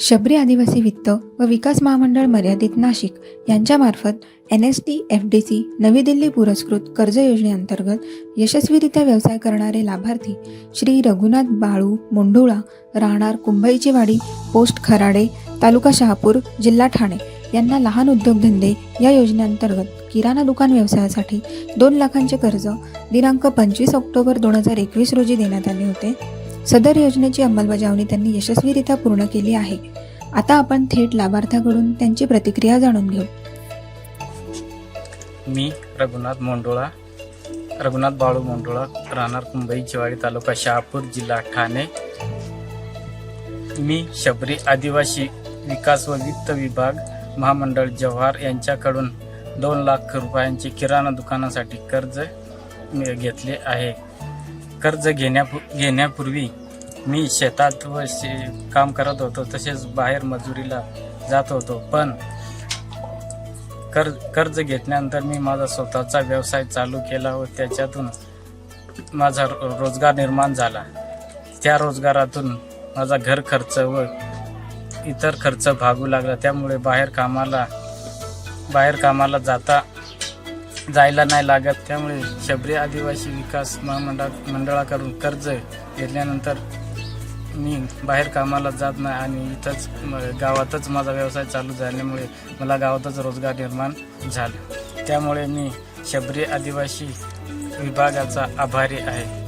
शबरी आदिवासी वित्त व विकास महामंडळ मर्यादित नाशिक यांच्यामार्फत N S T F D C नवी दिल्ली पुरस्कृत कर्ज योजनेअंतर्गत यशस्वीरित्या व्यवसाय करणारे लाभार्थी श्री रघुनाथ बाळू मोंढुळा राहणार कुंभईची वाडी पोस्ट खराडे तालुका शहापूर जिल्हा ठाणे यांना लहान उद्योगधंदे या योजनेअंतर्गत किराणा दुकान व्यवसायासाठी दोन लाखांचे कर्ज. दिनांक पंचवीस ऑक्टोबर दोन हजार एकवीस रोजी देण्यात आले होते. सदर योजनेची अंमलबजावणी त्यांनी यशस्वीरित्या पूर्ण केली आहे. आता आपण थेट लाभार्थ्याकडून त्यांची प्रतिक्रिया जाणून घेऊ. मी रघुनाथ मोंडोळा रघुनाथ बाळू मोंडोळा राहणार मुंबई चिवाडी तालुका शहापूर जिल्हा ठाणे. मी शबरी आदिवासी विकास व वित्त विभाग महामंडळ जव्हार यांच्याकडून दोन लाख रुपयांचे किराणा दुकानासाठी कर्ज घेतले आहे. कर्ज घेण्यापू घेण्यापूर्वी मी शेतात व शे काम करत होतो तसेच बाहेर मजुरीला जात होतो. पण कर कर्ज घेतल्यानंतर मी माझा स्वतःचा व्यवसाय चालू केला व त्याच्यातून माझा रो- रोजगार निर्माण झाला. त्या रोजगारातून माझा घर खर्च व इतर खर्च भागू लागला. त्यामुळे बाहेर कामाला बाहेर कामाला जाता जायला नाही लागत. त्यामुळे शबरी आदिवासी विकास महामंडळ मंडळाकडून कर्ज घेतल्यानंतर मी बाहेर कामाला जात नाही आणि इथंच म- गावातच माझा व्यवसाय चालू झाल्यामुळे मला गावातच रोजगार निर्माण झाला. त्यामुळे मी शबरी आदिवासी विभागाचा आभारी आहे.